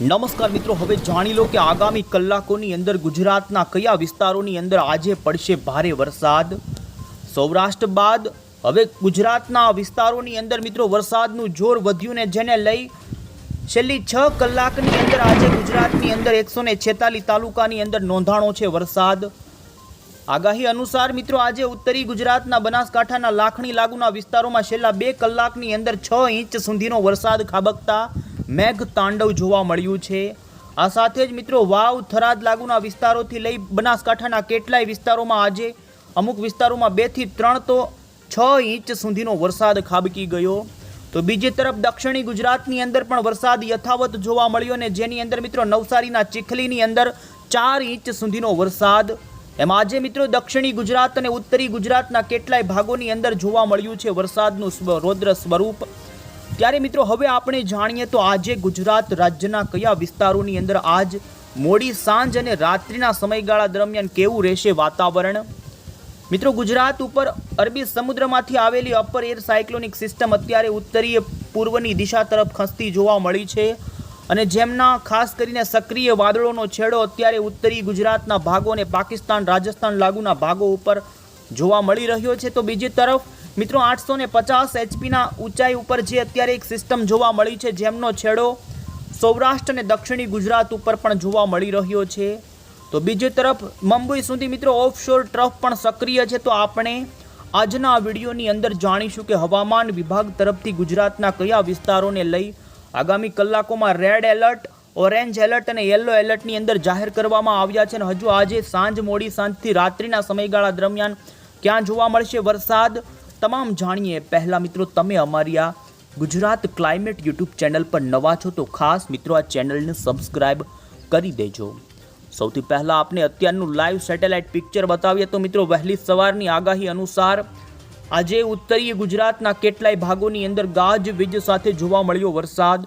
નમસ્કાર મિત્રો, હવે જાણી લો કે આગામી કલાકોની અંદર ગુજરાતના કયા વિસ્તારોની અંદર આજે પડશે ભારે વરસાદ? સૌરાષ્ટ્ર બાદ હવે ગુજરાતના વિસ્તારોની અંદર મિત્રો, વરસાદનું જોર વધ્યું ને જેને લઈ છેલ્લી છ કલાકની અંદર આજે ગુજરાતની અંદર એકસો ને છેતાલીસ તાલુકાની અંદર નોંધાણો છે વરસાદ. આગાહી અનુસાર મિત્રો, આજે ઉત્તરી ગુજરાતના બનાસકાંઠાના લાખણી લાગુના વિસ્તારોમાં છેલ્લા બે કલાકની અંદર છ ઇંચ સુધીનો વરસાદ ખાબકતા મેઘ તાંડવ જોવા મળ્યું છે. આ સાથે જ મિત્રો વાવ, થરાદ લાગુના વિસ્તારોથી લઈ બનાસકાંઠાના કેટલાય વિસ્તારોમાં આજે અમુક વિસ્તારોમાં બેથી ત્રણ તો છ ઇંચ સુધીનો વરસાદ ખાબકી ગયો. તો બીજી તરફ દક્ષિણી ગુજરાતની અંદર પણ વરસાદ યથાવત જોવા મળ્યો ને જેની અંદર મિત્રો નવસારીના ચીખલીની અંદર ચાર ઇંચ સુધીનો વરસાદ. એમ આજે મિત્રો દક્ષિણી ગુજરાત અને ઉત્તરી ગુજરાતના કેટલાય ભાગોની અંદર જોવા મળ્યું છે વરસાદનું રૌદ્ર સ્વરૂપ. ત્યારે મિત્રો હવે આપણે જાણીએ તો આજે ગુજરાત રાજ્યના કયા વિસ્તારોની અંદર આજ મોડી સાંજ અને રાત્રિના સમયગાળા દરમિયાન કેવું રહેશે વાતાવરણ? મિત્રો ગુજરાત ઉપર અરબી સમુદ્રમાંથી આવેલી અપર એર સાયક્લોનિક સિસ્ટમ અત્યારે ઉત્તરીય પૂર્વની દિશા તરફ ખસતી જોવા મળી છે અને જેમના ખાસ કરીને સક્રિય વાદળોનો છેડો અત્યારે ઉત્તરી ગુજરાતના ભાગો અને પાકિસ્તાન, રાજસ્થાન લાગુના ભાગો ઉપર જોવા મળી રહ્યો છે. તો બીજી તરફ મિત્રો આઠસો ને પચાસ એચપીના ઊંચાઈ ઉપર જે અત્યારે એક સિસ્ટમ જોવા મળી છે, જેમનો છેડો સૌરાષ્ટ્ર અને દક્ષિણી ગુજરાત ઉપર પણ જોવા મળી રહ્યો છે. તો બીજી તરફ, મુંબઈ સુધી મિત્રો ઓફશોર ટ્રફ પણ સક્રિય છે. તો આપણે આજના વિડીયોની અંદર જાણીશું કે હવામાન વિભાગ તરફથી ગુજરાતના કયા વિસ્તારોને લઈ આગામી કલાકોમાં રેડ એલર્ટ ઓરેન્જ એલર્ટ અને યલો એલર્ટની અંદર જાહેર કરવામાં આવ્યા છે. અને હજુ આજે સાંજ મોડી સાંજથી રાત્રિના સમયગાળા દરમિયાન ક્યાં જોવા મળશે વરસાદ? તમામ જાણીએ, પહેલાં મિત્રો તમે અમારી આ ગુજરાત ક્લાઇમેટ યુટ્યુબ ચેનલ પર નવા છો તો ખાસ મિત્રો આ ચેનલને સબસ્ક્રાઇબ કરી દેજો. સૌથી પહેલાં આપણે અત્યારનું લાઈવ સેટેલાઇટ પિક્ચર બતાવીએ તો મિત્રો વહેલી સવારની આગાહી અનુસાર આજે ઉત્તરીય ગુજરાતના કેટલાય ભાગોની અંદર ગાજ વીજ સાથે જોવા મળ્યો વરસાદ.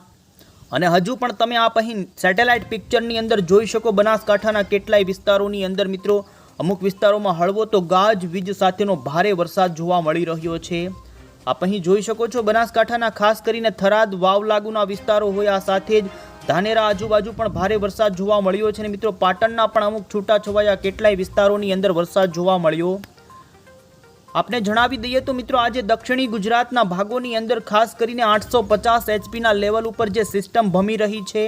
અને હજુ પણ તમે આપ અહીં સેટેલાઇટ પિક્ચરની અંદર જોઈ શકો, બનાસકાંઠાના કેટલાય વિસ્તારોની અંદર મિત્રો અમુક વિસ્તારોમાં હળવો તો ગાજ, વીજ સાથેનો ભારે વરસાદ જોવા મળી રહ્યો છે. આપ અહીં જોઈ શકો છો, બનાસકાંઠાના ખાસ કરીને થરાદ વાવ લાગુના વિસ્તારો હોય આ સાથે જ ધાનેરા આજુબાજુ પણ ભારે વરસાદ જોવા મળ્યો છે અને મિત્રો પાટણના પણ અમુક છૂટાછવાયા કેટલાય વિસ્તારોની અંદર વરસાદ જોવા મળ્યો. આપને જણાવી દઈએ તો મિત્રો આજે દક્ષિણી ગુજરાતના ભાગોની અંદર ખાસ કરીને આઠસો પચાસ એચપીના લેવલ ઉપર જે સિસ્ટમ ભમી રહી છે,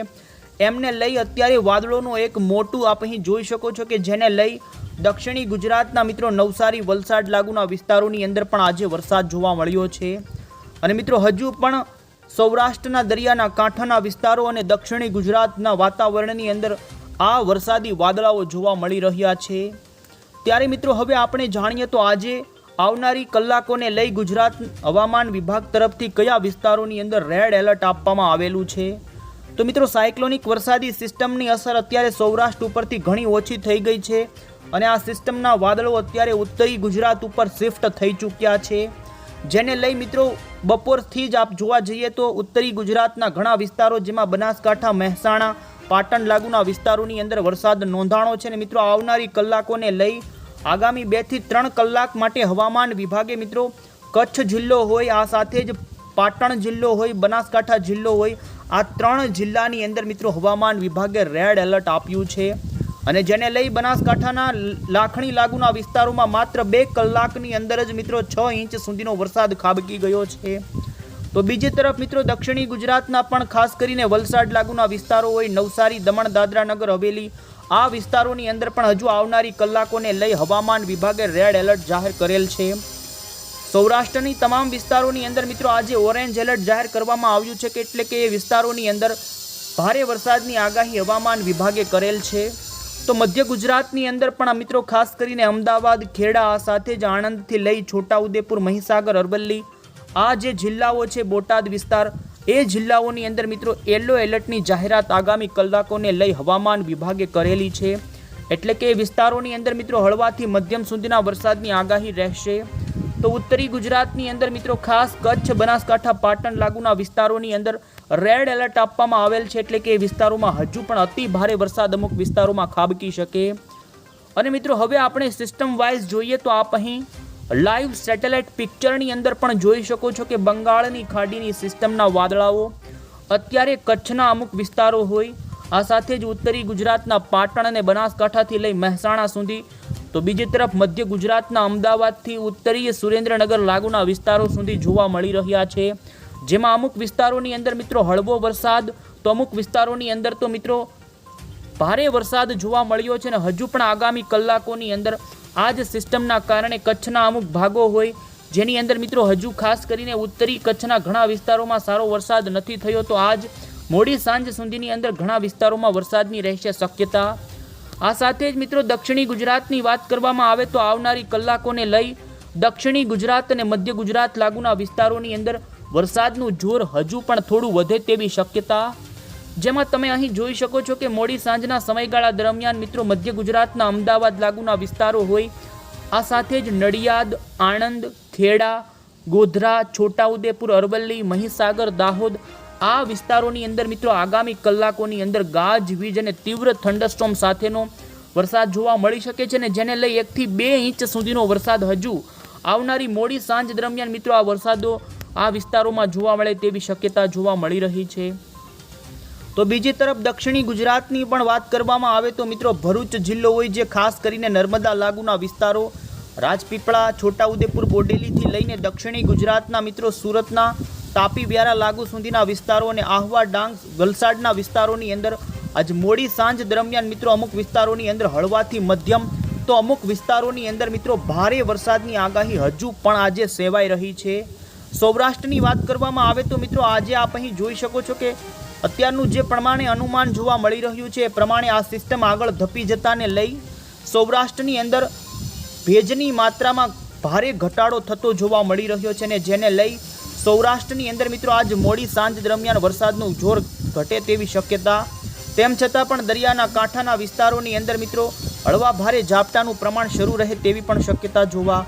એમને લઈ અત્યારે વાદળોનું એક મોટું આપ અહીં જોઈ શકો છો કે જેને લઈ દક્ષિણી ગુજરાતના મિત્રો નવસારી, વલસાડ લાગુના વિસ્તારોની અંદર પણ આજે વરસાદ જોવા મળ્યો છે. અને મિત્રો, હજુ પણ સૌરાષ્ટ્રના દરિયાના કાંઠાના વિસ્તારો અને દક્ષિણી ગુજરાતના વાતાવરણની અંદર આ વરસાદી વાદળાઓ જોવા મળી રહ્યા છે. ત્યારે મિત્રો, હવે આપણે જાણીએ તો આજે આવનારી કલાકોને લઈ ગુજરાત હવામાન વિભાગ તરફથી કયા વિસ્તારોની અંદર રેડ એલર્ટ આપવામાં આવેલું છે. તો મિત્રો, સાયક્લોનિક વરસાદી સિસ્ટમની અસર અત્યારે સૌરાષ્ટ્ર ઉપરથી ઘણી ઓછી થઈ ગઈ છે. અને આ સિસ્ટમના વાદળો અત્યારે ઉત્તરી ગુજરાત ઉપર શિફ્ટ થઈ ચૂક્યા છે. જેને લઈ મિત્રો, બપોરથી જ આપ જોવા જઈએ તો ઉત્તરી ગુજરાતના ઘણા વિસ્તારો જેમાં બનાસકાંઠા, મહેસાણા, પાટણ લાગુના વિસ્તારોની અંદર વરસાદ નોંધાણો છે અને મિત્રો, આવનારી કલાકોને લઈ આગામી બેથી ત્રણ કલાક માટે હવામાન વિભાગે મિત્રો, કચ્છ જિલ્લો હોય, આ સાથે જ પાટણ જિલ્લો હોય, બનાસકાંઠા જિલ્લો હોય, આ ત્રણ જિલ્લાની અંદર મિત્રો હવામાન વિભાગે રેડ એલર્ટ આપ્યું છે. અને જેને લઈ બનાસકાંઠાના લાખણી લાગુના વિસ્તારોમાં માત્ર બે કલાકની અંદર જ મિત્રો છ ઇંચ સુધીનો વરસાદ ખાબકી ગયો છે. તો બીજી તરફ મિત્રો દક્ષિણી ગુજરાતના પણ ખાસ કરીને વલસાડ લાગુના વિસ્તારો હોય નવસારી, દમણ દાદરા નગર હવેલી, આ વિસ્તારોની અંદર પણ હજુ આવનારી કલાકોને લઈ હવામાન વિભાગે રેડ એલર્ટ જાહેર કરેલ છે. સૌરાષ્ટ્રની તમામ વિસ્તારોની અંદર મિત્રો આજે ઓરેન્જ એલર્ટ જાહેર કરવામાં આવ્યું છે કે એટલે કે એ વિસ્તારોની અંદર ભારે વરસાદની આગાહી હવામાન વિભાગે કરેલ છે. તો મધ્ય ગુજરાતની અંદર પણ આ મિત્રો ખાસ કરીને અમદાવાદ, ખેડા સાથે જ આણંદથી લઈ છોટાઉદેપુર, મહીસાગર, અરવલ્લી આ જે જિલ્લાઓ છે બોટાદ વિસ્તાર, એ જિલ્લાઓની અંદર મિત્રો યલો એલર્ટની જાહેરાત આગામી કલાકોને લઈ હવામાન વિભાગે કરેલી છે. એટલે કે વિસ્તારોની અંદર મિત્રો હળવાથી મધ્યમ સુધીના વરસાદની આગાહી રહેશે. તો ઉત્તરી ગુજરાતની અંદર મિત્રો ખાસ કચ્છ, બનાસકાંઠા, પાટણ લાગુના વિસ્તારોની અંદર રેડ એલર્ટ આપવામાં આવેલ છે એટલે કે વિસ્તારોમાં હજુ પણ અતિ ભારે વરસાદ અમુક વિસ્તારોમાં ખાબકી શકે. અને મિત્રો હવે આપણે સિસ્ટમ વાઇઝ જોઈએ તો આપ અહીં લાઈવ સેટેલાઇટ પિક્ચરની અંદર પણ જોઈ શકો છો કે બંગાળની ખાડીની સિસ્ટમના વાદળાઓ, અત્યારે કચ્છના અમુક વિસ્તારો હોય, આ સાથે જ ઉત્તરી ગુજરાતના પાટણ અને બનાસકાંઠાથી લઈ મહેસાણા સુધી તો બીજી તરફ મધ્ય ગુજરાતના અમદાવાદથી ઉત્તરીય સુરેન્દ્રનગર લાગુના વિસ્તારો સુધી જોવા મળી રહ્યા છે. જેમાં અમુક વિસ્તારોની અંદર મિત્રો હળવો વરસાદ, તો અમુક વિસ્તારોની અંદર તો મિત્રો ભારે વરસાદ જોવા મળ્યો છે અને હજુ પણ આગામી કલાકોની અંદર આ જ સિસ્ટમના કારણે કચ્છના અમુક ભાગો હોય, જેની અંદર મિત્રો હજુ ખાસ કરીને ઉત્તરી કચ્છના ઘણા વિસ્તારોમાં સારો વરસાદ નથી થયો, તો આજ મોડી સાંજ સુધીની અંદર ઘણા વિસ્તારોમાં વરસાદની રહેશે શક્યતા. આ સાથે જ મિત્રો દક્ષિણી ગુજરાતની વાત કરવામાં આવે તો આવનારી કલાકોને લઈ દક્ષિણી ગુજરાત અને મધ્ય ગુજરાત લાગુના વિસ્તારોની અંદર વરસાદનું જોર હજુ પણ થોડું વધે તેવી શક્યતા. જેમાં તમે અહીં જોઈ શકો છો કે મોડી સાંજના સમયગાળા દરમિયાન મિત્રો મધ્ય ગુજરાતના અમદાવાદ લાગુના વિસ્તારો હોય, આ સાથે જ નડિયાદ, આણંદ, ખેડા, ગોધરા, છોટાઉદેપુર, અરવલ્લી, મહીસાગર, દાહોદ આ વિસ્તારોની અંદર મિત્રો આગામી કલાકોની અંદર ગાજવીજ અને તીવ્ર થંડરસ્ટોમ સાથેનો વરસાદ જોવા મળી શકે છે ને જેને લઈ એકથી બે ઇંચ સુધીનો વરસાદ હજુ આવનારી મોડી સાંજ દરમિયાન મિત્રો આ વરસાદો આ વિસ્તારોમાં જોવા મળે તેવી શક્યતા જોવા મળી રહી છે. તો બીજી તરફ દક્ષિણી ગુજરાતની પણ વાત કરવામાં આવે તો મિત્રો ભરૂચ જિલ્લો હોય જે ખાસ કરીને નર્મદા લાગુના વિસ્તારો, રાજપીપળા, છોટાઉદેપુર, બોડેલીથી લઈને દક્ષિણી ગુજરાતના મિત્રો સુરતના તાપી વ્યારા લાગુ સુધીના વિસ્તારો અને આહવા ડાંગ વલસાડના વિસ્તારોની અંદર આજ મોડી સાંજ દરમિયાન મિત્રો અમુક વિસ્તારોની અંદર હળવાથી મધ્યમ તો અમુક વિસ્તારોની અંદર મિત્રો ભારે વરસાદની આગાહી હજુ પણ આજે સેવાઈ રહી છે. સૌરાષ્ટ્રની વાત કરવામાં આવે તો મિત્રો આજે આપ અહીં જોઈ શકો છો કે અત્યારનું જે પ્રમાણે અનુમાન જોવા મળી રહ્યું છે એ પ્રમાણે આ સિસ્ટમ આગળ ધપી જતાને લઈ સૌરાષ્ટ્રની અંદર ભેજની માત્રામાં ભારે ઘટાડો થતો જોવા મળી રહ્યો છે ને જેને લઈ સૌરાષ્ટ્રની અંદર મિત્રો આજ મોડી સાંજ દરમિયાન વરસાદનું જોર ઘટે તેવી શક્યતા. તેમ છતાં પણ દરિયાના કાંઠાના વિસ્તારોની અંદર મિત્રો હળવા ભારે ઝાપટાનું પ્રમાણ શરૂ રહે તેવી પણ શક્યતા જોવા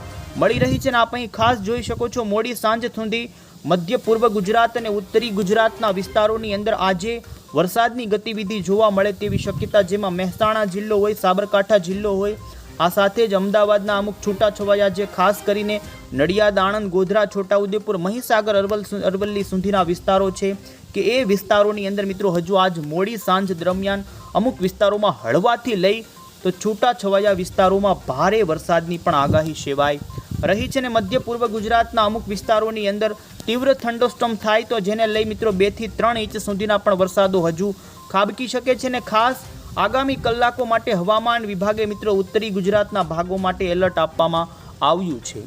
મળી રહી છે ને આપ અહીં ખાસ જોઈ શકો છો મોડી સાંજ સુધી મધ્ય પૂર્વ ગુજરાત અને ઉત્તરી ગુજરાતના વિસ્તારોની અંદર આજે વરસાદની ગતિવિધિ જોવા મળે તેવી શક્યતા જેમાં મહેસાણા જિલ્લો હોય, સાબરકાંઠા જિલ્લો હોય આ સાથે જ અમદાવાદના અમુક છૂટાછવાયા જે ખાસ કરીને નડિયાદ, આણંદ, ગોધરા, છોટાઉદેપુર, મહીસાગર, અરવલ અરવલ્લી સુધીના વિસ્તારો છે કે એ વિસ્તારોની અંદર મિત્રો હજુ આજ મોડી સાંજ દરમિયાન અમુક વિસ્તારોમાં હળવાથી લઈ તો છૂટાછવાયા વિસ્તારોમાં ભારે વરસાદની પણ આગાહી સેવાય રહી છે ને મધ્ય પૂર્વ ગુજરાતના અમુક વિસ્તારોની અંદર તીવ્ર થંડોસ્ટોમ થાય તો જેને લઈ મિત્રો બેથી ત્રણ ઇંચ સુધીના પણ વરસાદો હજુ ખાબકી શકે છે ને ખાસ આગામી કલાકો માટે હવામાન વિભાગે મિત્રો ઉત્તરી ગુજરાતના ભાગો માટે એલર્ટ આપવામાં આવ્યું છે.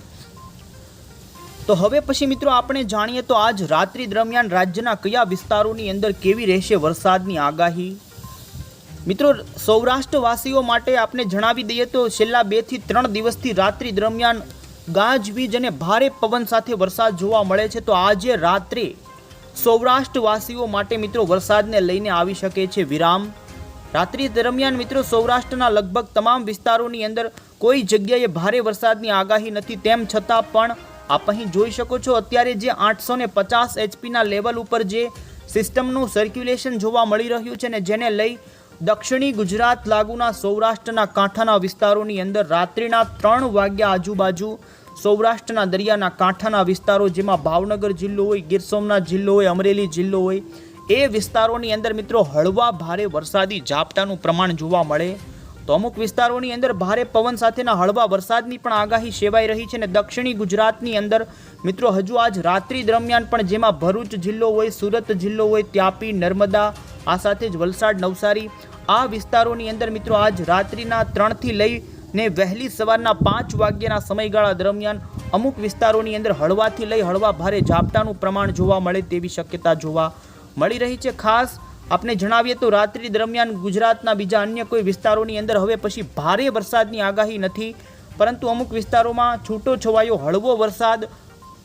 તો હવે પછી મિત્રો આપણે જાણીએ તો આજ રાત્રિ દરમિયાન રાજ્યના કયા વિસ્તારોની અંદર કેવી રહેશે વરસાદની આગાહી? મિત્રો સૌરાષ્ટ્રવાસીઓ માટે આપણે જણાવી દઈએ તો છેલ્લા બેથી ત્રણ દિવસથી રાત્રિ દરમિયાન ગાજવીજ અને ભારે પવન સાથે વરસાદ જોવા મળે છે. તો આજે રાત્રે સૌરાષ્ટ્રવાસીઓ માટે મિત્રો વરસાદને લઈને આવી શકે છે વિરામ. રાત્રિ દરમિયાન મિત્રો સૌરાષ્ટ્રના લગભગ તમામ વિસ્તારોની અંદર કોઈ જગ્યાએ ભારે વરસાદની આગાહી નથી. તેમ છતાં પણ આપ અહીં જોઈ શકો છો, અત્યારે જે આઠસો ને પચાસ એચપીના લેવલ ઉપર જે સિસ્ટમનું સર્ક્યુલેશન જોવા મળી રહ્યું છે ને જેને લઈ દક્ષિણી ગુજરાત લાગુના સૌરાષ્ટ્રના કાંઠાના વિસ્તારોની અંદર રાત્રિના ત્રણ વાગ્યા આજુબાજુ સૌરાષ્ટ્રના દરિયાના કાંઠાના વિસ્તારો, જેમાં ભાવનગર જિલ્લો હોય, ગીર સોમનાથ જિલ્લો હોય, અમરેલી જિલ્લો હોય એ વિસ્તારોની અંદર મિત્રો હળવા ભારે વરસાદી ઝાપટાનું પ્રમાણ જોવા મળે. તો અમુક વિસ્તારોની અંદર ભારે પવન સાથેના હળવા વરસાદની પણ આગાહી સેવાઈ રહી છે અને દક્ષિણી ગુજરાતની અંદર મિત્રો હજુ આજ રાત્રિ દરમિયાન પણ જેમાં ભરૂચ જિલ્લો હોય, સુરત જિલ્લો હોય, ત્યાપી, નર્મદા, આ સાથે જ વલસાડ, નવસારી, આ વિસ્તારોની અંદર મિત્રો આજ રાત્રિના ત્રણથી લઈને વહેલી સવારના પાંચ વાગ્યાના સમયગાળા દરમિયાન અમુક વિસ્તારોની અંદર હળવાથી લઈ હળવા ભારે ઝાપટાનું પ્રમાણ જોવા મળે તેવી શક્યતા જોવા મળી રહી છે. ખાસ આપને જણાવીએ તો રાત્રિ દરમિયાન ગુજરાતના બીજા અન્ય કોઈ વિસ્તારોની અંદર હવે પછી ભારે વરસાદની આગાહી નથી. પરંતુ અમુક વિસ્તારોમાં છૂટો છવાયો હળવો વરસાદ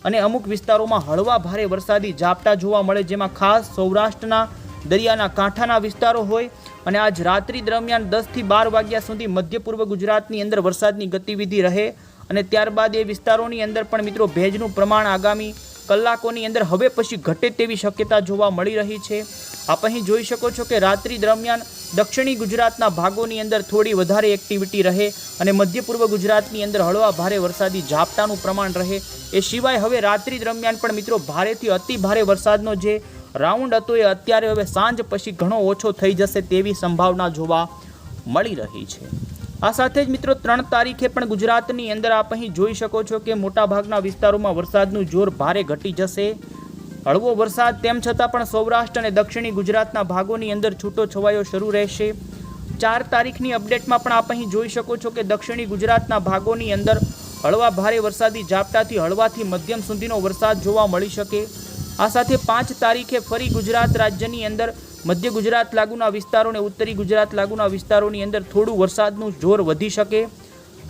અને અમુક વિસ્તારોમાં હળવા ભારે વરસાદી ઝાપટા જોવા મળે, જેમાં ખાસ સૌરાષ્ટ્રના દરિયાના કાંઠાના વિસ્તારો હોય. અને આજ રાત્રિ દરમિયાન દસથી બાર વાગ્યા સુધી મધ્ય પૂર્વ ગુજરાતની અંદર વરસાદની ગતિવિધિ રહે. અને ત્યારબાદ એ વિસ્તારોની અંદર પણ મિત્રો ભેજનું પ્રમાણ આગામી કલાકોની અંદર હવે પછી ઘટે તેવી શક્યતા જોવા મળી રહી છે. આપ અહીં જોઈ શકો છો કે રાત્રિ દરમિયાન દક્ષિણી ગુજરાતના ભાગોની અંદર થોડી વધારે એક્ટિવિટી રહે અને મધ્ય પૂર્વ ગુજરાતની અંદર હળવા ભારે વરસાદી ઝાપટાનું પ્રમાણ રહે. એ સિવાય હવે રાત્રિ દરમિયાન પણ મિત્રો ભારેથી અતિ ભારે વરસાદનો જે રાઉન્ડ હતો એ અત્યારે હવે સાંજ પછી ઘણો ઓછો થઈ જશે તેવી સંભાવના જોવા મળી રહી છે. આ સાથે જ મિત્રો ત્રણ તારીખે પણ ગુજરાતની અંદર આપ અહીં જોઈ શકો છો કે મોટાભાગના વિસ્તારોમાં વરસાદનું જોર ભારે ઘટી જશે. હળવો વરસાદ તેમ છતાં પણ સૌરાષ્ટ્ર અને દક્ષિણી ગુજરાતના ભાગોની અંદર છૂટો છવાયો શરૂ રહેશે. ચાર તારીખની અપડેટમાં પણ આપ અહીં જોઈ શકો છો કે દક્ષિણી ગુજરાતના ભાગોની અંદર હળવા ભારે વરસાદી ઝાપટાથી હળવાથી મધ્યમ સુધીનો વરસાદ જોવા મળી શકે. આ સાથે પાંચ તારીખે ફરી ગુજરાત રાજ્યની અંદર મધ્ય ગુજરાત લાગુના વિસ્તારો અને ઉત્તરી ગુજરાત લાગુના વિસ્તારોની અંદર થોડું વરસાદનું જોર વધી શકે.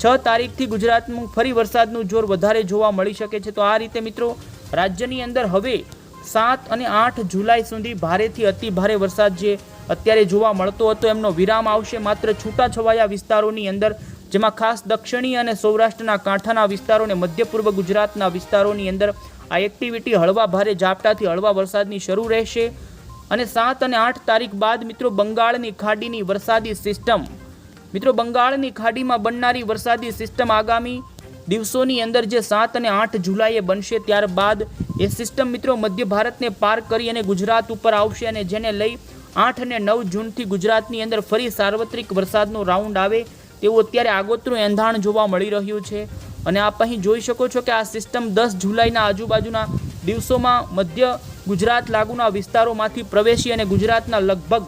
છ તારીખથી ગુજરાતનું ફરી વરસાદનું જોર વધારે જોવા મળી શકે છે. તો આ રીતે મિત્રો, રાજ્યની અંદર હવે સાત અને આઠ જુલાઈ સુધી ભારેથી અતિ ભારે વરસાદ જે અત્યારે જોવા મળતો હતો, એમનો વિરામ આવશે માત્ર છૂટાછવાયા વિસ્તારોની અંદર, જેમાં ખાસ દક્ષિણી અને સૌરાષ્ટ્રના કાંઠાના વિસ્તારો અને મધ્ય પૂર્વ ગુજરાતના વિસ્તારોની અંદર આ એક્ટિવિટી હળવા ભારે ઝાપટાથી હળવા વરસાદની શરૂ રહેશે. અને સાત અને આઠ તારીખ બાદ મિત્રો બંગાળની ખાડીની વરસાદી સિસ્ટમ. મિત્રો બંગાળની ખાડીમાં બનનારી વરસાદી સિસ્ટમ આગામી દિવસોની અંદર જે સાત અને આઠ જુલાઈએ બનશે ત્યારબાદ એ સિસ્ટમ મિત્રો મધ્ય ભારતને પાર કરી અને ગુજરાત ઉપર આવશે અને જેને લઈ આઠ અને નવ જૂનથી ગુજરાતની અંદર ફરી સાર્વત્રિક વરસાદનો રાઉન્ડ આવે તેવું અત્યારે આગોતરું એંધાણ જોવા મળી રહ્યું છે. અને આપ અહીં જોઈ શકો છો કે આ સિસ્ટમ દસ જુલાઈના આજુબાજુના દિવસોમાં મધ્ય ગુજરાત લાગુના વિસ્તારોમાંથી પ્રવેશી અને ગુજરાતના લગભગ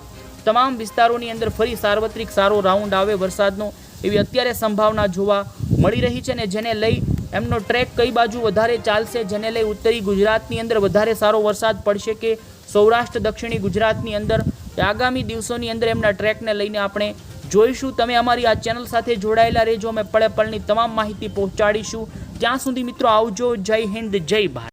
તમામ વિસ્તારોની અંદર ફરી સાર્વત્રિક સારો રાઉન્ડ આવે વરસાદનો, એવી અત્યારે સંભાવના જોવા મળી રહી છે ને જેને લઈ એમનો ટ્રેક કઈ બાજુ વધારે ચાલશે, જેને લઈ ઉત્તરી ગુજરાતની અંદર વધારે સારો વરસાદ પડશે કે સૌરાષ્ટ્ર, દક્ષિણી ગુજરાતની અંદર આગામી દિવસોની અંદર એમના ટ્રેકને લઈને આપણે જોઈશું. તમે અમારી આ ચેનલ સાથે જોડાયેલા રહેજો. અમે પળે પળની તમામ માહિતી પહોંચાડીશું. ત્યાં સુધી મિત્રો આવજો. જય હિન્દ, જય ભારત.